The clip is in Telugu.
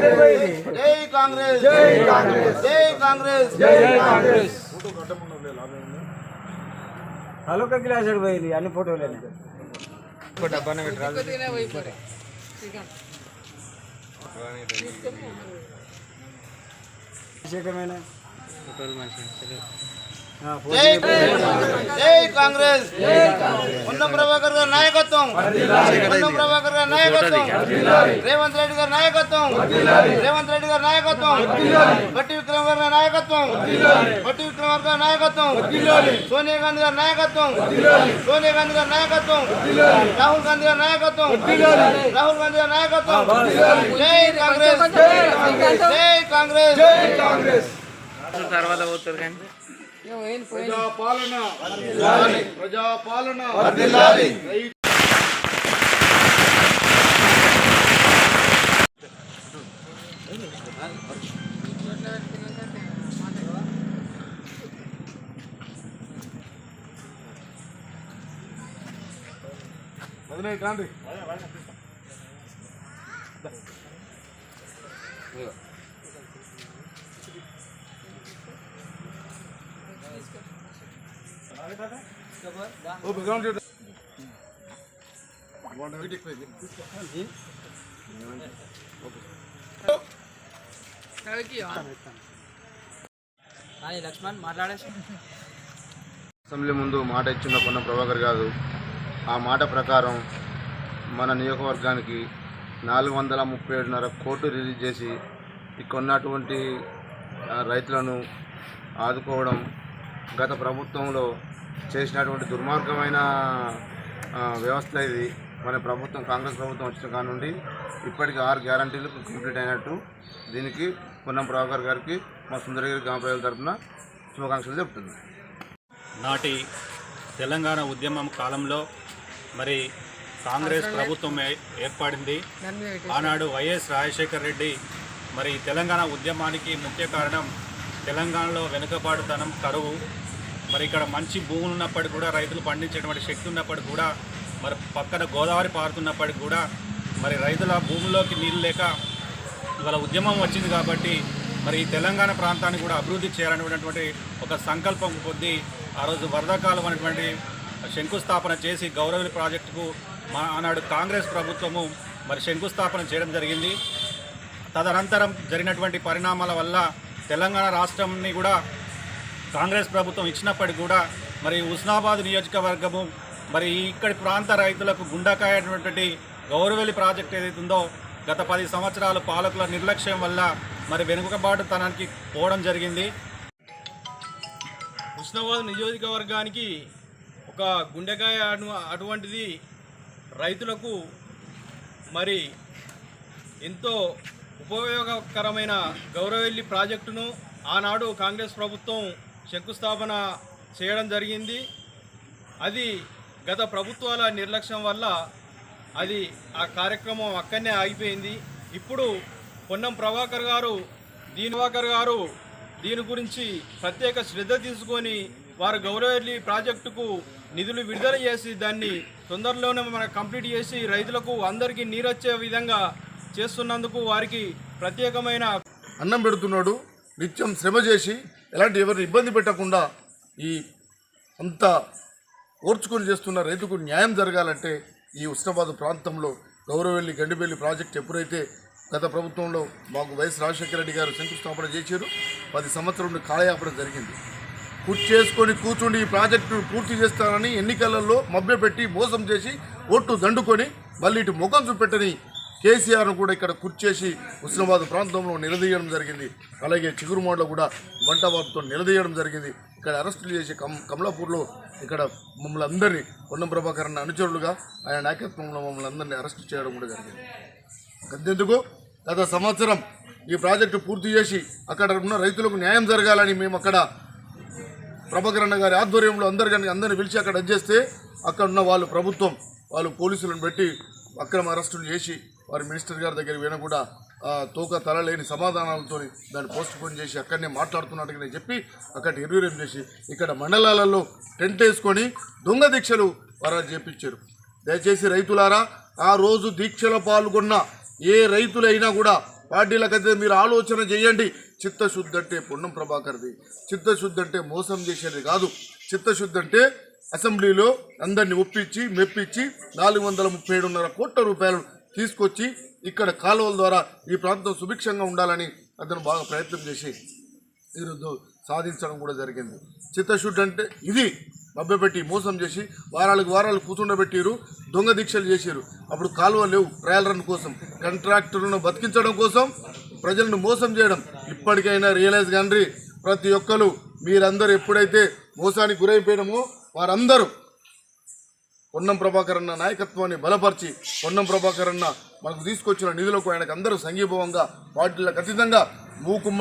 జై కాంగ్రెస్ జై కాంగ్రెస్ జై కాంగ్రెస్ జై కాంగ్రెస్ హలో కగిలాసర్ పోయింది అన్ని ఫోటోలేనా డబ్బానే పెట్టరాదు అభిషేకమైన ఫోటోలు మంచిగా జై జై కాంగ్రెస్ పొన్నం ప్రభాకర్ గారి నాయకత్వం పొన్నం ప్రభాకర్ గారి నాయకత్వం రేవంత్ రెడ్డి గారి నాయకత్వం రేవంత్ రెడ్డి గారి నాయకత్వం బట్టి విక్రమ్ గారి నాయకత్వం బట్టి విక్రమ్ గారి నాయకత్వం సోనియా గాంధీ గారి నాయకత్వం సోనియా గాంధీ గారి నాయకత్వం రాహుల్ గాంధీ గారి నాయకత్వం రాహుల్ గాంధీ గారి నాయకత్వం జై కాంగ్రెస్ జై కాంగ్రెస్ తర్వాత పోతుంది కానీ ప్రజాపాలన ప్రజాపాలన లక్ష్మణ్ మాట్లాడేసి అసెంబ్లీ ముందు మాట ఇచ్చిన పొన్న ప్రభాకర్ గారు ఆ మాట ప్రకారం మన నియోజకవర్గానికి నాలుగు వందల ముప్పై ఏడున్నర కోట్లు రిలీజ్ చేసి ఇక్కడ ఉన్నటువంటి రైతులను ఆదుకోవడం గత ప్రభుత్వంలో చేసినటువంటి దుర్మార్గమైన వ్యవస్థ ఇది. మన ప్రభుత్వం కాంగ్రెస్ ప్రభుత్వం వచ్చిన కాడ నుండి ఇప్పటికి ఆరు గ్యారంటీలు కంప్లీట్ అయినట్టు దీనికి పొన్నం ప్రభాకర్ గారికి మా సుందరగిరి గ్రామ ప్రజల తరఫున శుభాకాంక్షలు చెప్తున్నాను నాటి తెలంగాణ ఉద్యమం కాలంలో మరి కాంగ్రెస్ ప్రభుత్వం ఏ- ఏర్పడింది. ఆనాడు వైఎస్ రాజశేఖర్ రెడ్డి మరి తెలంగాణ ఉద్యమానికి ముఖ్య కారణం తెలంగాణలో వెనుకబాటుతనం కరువు. మరి ఇక్కడ మంచి భూములు ఉన్నప్పటికీ కూడా రైతులు పండించేటువంటి శక్తి ఉన్నప్పటికీ కూడా మరి పక్కన గోదావరి పారుతున్నప్పటికీ కూడా మరి రైతుల భూముల్లోకి నీళ్ళు లేక ఇవాళ ఉద్యమం వచ్చింది కాబట్టి మరి ఈ తెలంగాణ ప్రాంతాన్ని కూడా అభివృద్ధి చేయాలనేటువంటి ఒక సంకల్పం పొంది ఆ రోజు వరదకాలం అనేటువంటి శంకుస్థాపన చేసి గౌరవ ప్రాజెక్టుకు మా ఆనాడు కాంగ్రెస్ ప్రభుత్వము మరి శంకుస్థాపన చేయడం జరిగింది. తదనంతరం జరిగినటువంటి పరిణామాల వల్ల తెలంగాణ రాష్ట్రంని కూడా కాంగ్రెస్ ప్రభుత్వం ఇచ్చినప్పటికీ కూడా మరి ఉస్నాబాద్ నియోజకవర్గము మరి ఇక్కడి ప్రాంత రైతులకు గుండకాయ అనేటువంటి గౌరవెల్లి ప్రాజెక్ట్ ఏదైతే ఉందో గత పది సంవత్సరాలు పాలకుల నిర్లక్ష్యం వల్ల మరి వెనుకబాటుతనానికి పోవడం జరిగింది. హుస్నాబాద్ నియోజకవర్గానికి ఒక గుండెకాయ అటువంటిది రైతులకు మరి ఎంతో ఉపయోగకరమైన గౌరవెల్లి ప్రాజెక్టును ఆనాడు కాంగ్రెస్ ప్రభుత్వం శంకుస్థాపన చేయడం జరిగింది. అది గత ప్రభుత్వాల నిర్లక్ష్యం వల్ల అది ఆ కార్యక్రమం అక్కడనే ఆగిపోయింది. ఇప్పుడు పొన్నం ప్రభాకర్ గారు దీని ప్రభాకర్ గారు దీని గురించి ప్రత్యేక శ్రద్ధ తీసుకొని వారు గౌరవల్లి ప్రాజెక్టుకు నిధులు విడుదల చేసి దాన్ని తొందరలోనే మనకు కంప్లీట్ చేసి రైతులకు అందరికీ నీరొచ్చే విధంగా చేస్తున్నందుకు వారికి ప్రత్యేకమైన అన్నం పెడుతున్నాడు. నిత్యం శ్రమ చేసి ఎలాంటి ఎవరిని ఇబ్బంది పెట్టకుండా ఈ అంత ఓర్చుకొని చేస్తున్న రైతుకు న్యాయం జరగాలంటే ఈ ఉష్ణబాద ప్రాంతంలో గౌరవెల్లి గండిపల్లి ప్రాజెక్ట్ ఎప్పుడైతే గత ప్రభుత్వంలో మాకు వైఎస్ రాజశేఖర రెడ్డి గారు శంకుస్థాపన చేశారు పది సంవత్సరం కాలయాపన జరిగింది. పూర్తి చేసుకొని కూర్చుండి ఈ ప్రాజెక్టును పూర్తి చేస్తానని ఎన్నికలలో మభ్యపెట్టి మోసం చేసి ఓట్లు దండుకొని మళ్ళీ ఇటు ముఖం చూపెట్టని కేసీఆర్ను కూడా ఇక్కడ కుర్చేసి హుస్నాబాద్ ప్రాంతంలో నిలదీయడం జరిగింది. అలాగే చిగురుమాడలో కూడా వంటబాబుతో నిలదీయడం జరిగింది. ఇక్కడ అరెస్టులు చేసి కమ్ కమలాపూర్లో ఇక్కడ మమ్మల్ని అందరినీ పొన్నం ప్రభాకర్ అనుచరులుగా ఆయన నాయకత్వంలో మమ్మల్ని అందరినీ అరెస్ట్ చేయడం కూడా జరిగింది. అంతెందుకు గత సంవత్సరం ఈ ప్రాజెక్టు పూర్తి చేసి అక్కడ ఉన్న రైతులకు న్యాయం జరగాలని మేము అక్కడ ప్రభాకర్ అన్న గారి ఆధ్వర్యంలో అందరు కానీ అందరిని పిలిచి అక్కడ చేస్తే అక్కడ ఉన్న వాళ్ళు ప్రభుత్వం వాళ్ళు పోలీసులను పెట్టి అక్రమ అరెస్టులు చేసి వారి మినిస్టర్ గారి దగ్గర పోయినా కూడా ఆ, తోక తలలేని సమాధానాలతో దాన్ని పోస్ట్ పోన్ చేసి అక్కడనే మాట్లాడుతున్నట్టుగా నేను చెప్పి అక్కడ నిర్వీర్యం చేసి ఇక్కడ మండలాలలో టెంట్ వేసుకొని దొంగ దీక్షలు వారు చేపించారు. దయచేసి రైతులారా ఆ రోజు దీక్షలో పాల్గొన్న ఏ రైతులైనా కూడా పార్టీలకైతే అయితే మీరు ఆలోచన చేయండి. చిత్తశుద్ధి అంటే పొన్నం ప్రభాకర్ది. చిత్తశుద్ధి అంటే మోసం చేసేది కాదు. చిత్తశుద్ధి అంటే అసెంబ్లీలో అందరిని ఒప్పించి మెప్పించి నాలుగు వందల ముప్పై ఏడున్నర కోట్ల రూపాయలు తీసుకొచ్చి ఇక్కడ కాలువల ద్వారా ఈ ప్రాంతం సుభిక్షంగా ఉండాలని అతను బాగా ప్రయత్నం చేసి ఈరోజు సాధించడం కూడా జరిగింది. చిత్తశుద్ధి అంటే ఇది. మభ్యపెట్టి మోసం చేసి వారాలకు వారాలు కూర్చుండబెట్టిరు దొంగ దీక్షలు చేశారు అప్పుడు కాలువ లేవు ట్రయల్ రన్ కోసం. కాంట్రాక్టర్లను బతికించడం కోసం ప్రజలను మోసం చేయడం. ఇప్పటికైనా రియలైజ్ కండ్రి. ప్రతి ఒక్కరు మీరందరూ ఎప్పుడైతే మోసానికి గురైపోయినామో వారందరూ పొన్నం ప్రభాకర్ అన్న నాయకత్వాన్ని బలపరిచి పొన్నం ప్రభాకర్ అన్న మనకు తీసుకొచ్చిన నిధులకు ఆయనకు అందరూ సంఘీభావంగా వాటిల్లో ఖచ్చితంగా మూకుమ్మ